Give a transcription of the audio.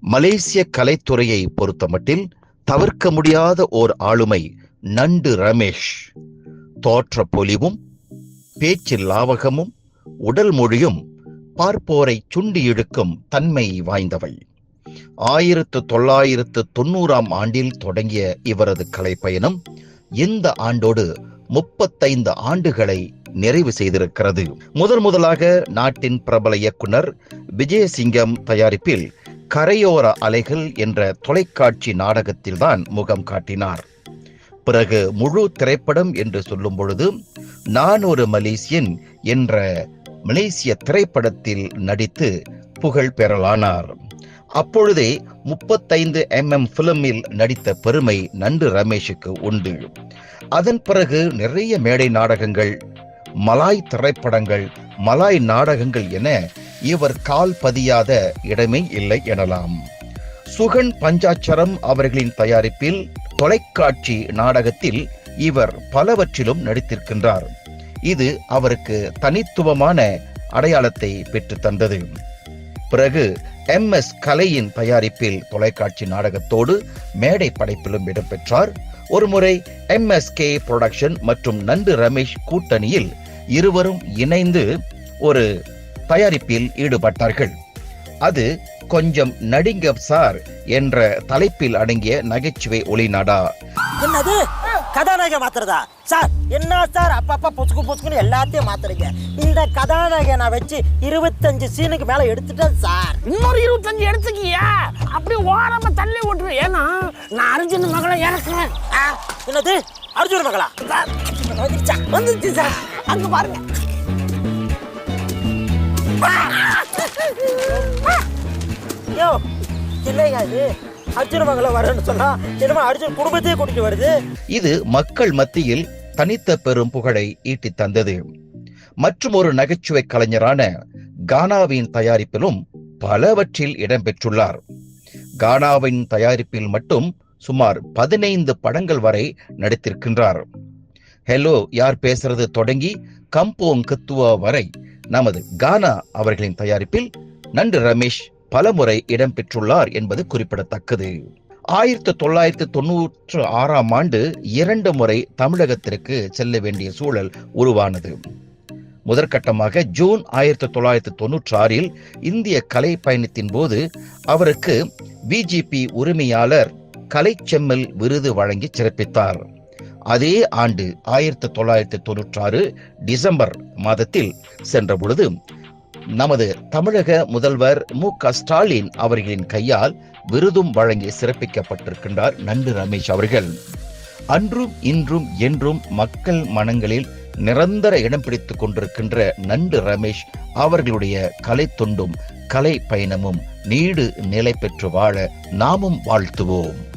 மலேசிய கலைத்துறையை பொறுத்தமட்டில் தவிர்க்க முடியாத ஓர் ஆளுமை நண்டு ரமேஷ். தோற்ற பொலிவும் பேச்சில் லாவகமும் உடல் மொழியும் பார்ப்போரை சுண்டி இழுக்கும் தன்மை வாய்ந்தவை ஆயிரத்து தொள்ளாயிரத்து தொண்ணூறாம் ஆண்டில் தொடங்கிய இவரது கலைப்பயணம் இந்த ஆண்டோடு முப்பத்தைந்து ஆண்டுகளை நிறைவு செய்திருக்கிறது. முதன் முதலாக நாட்டின் பிரபல இயக்குனர் விஜயசிங்கம் தயாரிப்பில் கரையோர அலைகள் என்ற தொலைக்காட்சி நாடகத்தில்தான் முகம் காட்டினார். பிறகு முழு திரைப்படம் என்று சொல்லும் பொழுது நான் ஒரு மலேசியன் என்ற மலேசிய திரைப்படத்தில் நடித்து புகழ் பெறலானார். அப்பொழுதே முப்பத்தைந்து எம் எம் பிலிமில் நடித்த பெருமை நன்று ரமேஷுக்கு உண்டு. அதன் பிறகு நிறைய மேடை நாடகங்கள் மலாய் திரைப்படங்கள் மலாய் நாடகங்கள் என இவர் கால் பதியாத இடமே இல்லை எனலாம். சுகன் பஞ்சாட்சரம் அவர்களின் தயாரிப்பில் தொலைக்காட்சி நாடகத்தில் இவர் பலவற்றிலும் நடித்திருக்கின்றார். இது அவருக்கு தனித்துவமான அடையாளத்தை பெற்று தந்தது. பிறகு எம் எஸ் கலையின் தயாரிப்பில் தொலைக்காட்சி நாடகத்தோடு மேடை படைப்பிலும் இடம்பெற்றார். ஒருமுறை எம் எஸ் கே புரொடக்ஷன் மற்றும் நண்டு ரமேஷ் கூட்டணியில் இருவரும் இணைந்து ஒரு தயாரிப்பில் ஈடுபட்டார்கள். அது கொஞ்சம் நடிங்க சார் என்ற தலைப்பில் அடங்கிய நகைச்சுவை ஒளிநாடா என்னது? கதாநாயக மாத்துறதா? சார் என்ன சார்? அப்பப்ப பொசுக்கு பொசுக்குன்னு எல்லாத்தையும் மாத்துறீங்க. இந்த கதாநாயக நான் வச்சு இருபத்தஞ்சு சீனுக்கு மேல எடுத்துட்டேன் சார். இன்னொரு இருபத்தஞ்சு எடுத்துக்கியா? அப்படி ஓரமா தள்ளி விட்டுரு ஏன்னா நான் அர்ஜுன் மகளை இறக்குறேன். ஆ, என்னது? அர்ஜுன் மகளா? சார், வந்துருச்சா? வந்துருச்சு சார். அங்க பாருங்க. ஐயோ இல்லையா இது? வரேன்னு சொன்னா என்னமா அர்ஜுன் குடும்பத்தையே கூட்டிட்டு வருது. இது மக்கள் மத்தியில் தனித்த பெரும் புகழை ஈட்டி தந்தது. மற்றும் ஒரு நகைச்சுவை கலைஞரான கானாவின் தயாரிப்பிலும் பலவற்றில் இடம்பெற்றுள்ளார் கானாவின் தயாரிப்பில் மட்டும் சுமார் பதினைந்து படங்கள் வரை நடித்திருக்கின்றார். ஹலோ யார் பேசுறது? தொடங்கி கம்போங் கத்துவா வரை நமது கானா அவர்களின் தயாரிப்பில் நண்டு ரமேஷ் பலமுறை இடம்பெற்றுள்ளார் என்பது குறிப்பிடத்தக்கது. ஆயிரத்தி தொள்ளாயிரத்தி தொண்ணூற்று ஆறாம் ஆண்டு இரண்டு முறை தமிழகத்திற்கு செல்ல வேண்டிய சூழல் உருவானது. முதற்கட்டமாக ஜூன் ஆயிரத்தி தொள்ளாயிரத்தி தொன்னூற்றி ஆறில் இந்திய கலை பயணத்தின் போது அவருக்கு பிஜிபி உரிமையாளர் கலைச்செம்மல் விருது வழங்கி சிறப்பித்தார். அதே ஆண்டு ஆயிரத்தி தொள்ளாயிரத்தி தொன்னூற்றாறு டிசம்பர் மாதத்தில் சென்ற பொழுது நமது தமிழக முதல்வர் மு க ஸ்டாலின் அவர்களின் கையால் விருதும் வழங்கி சிறப்பிக்கப்பட்டிருக்கின்றார் நண்டு ரமேஷ் அவர்கள். அன்றும் இன்றும் என்றும் மக்கள் மனங்களில் நிரந்தர இடம் பிடித்துக் கொண்டிருக்கின்ற நண்டு ரமேஷ் அவர்களுடைய கலை தொண்டும் கலை பயணமும் நீடு நிலை பெற்று வாழ நாமும் வாழ்த்துவோம்.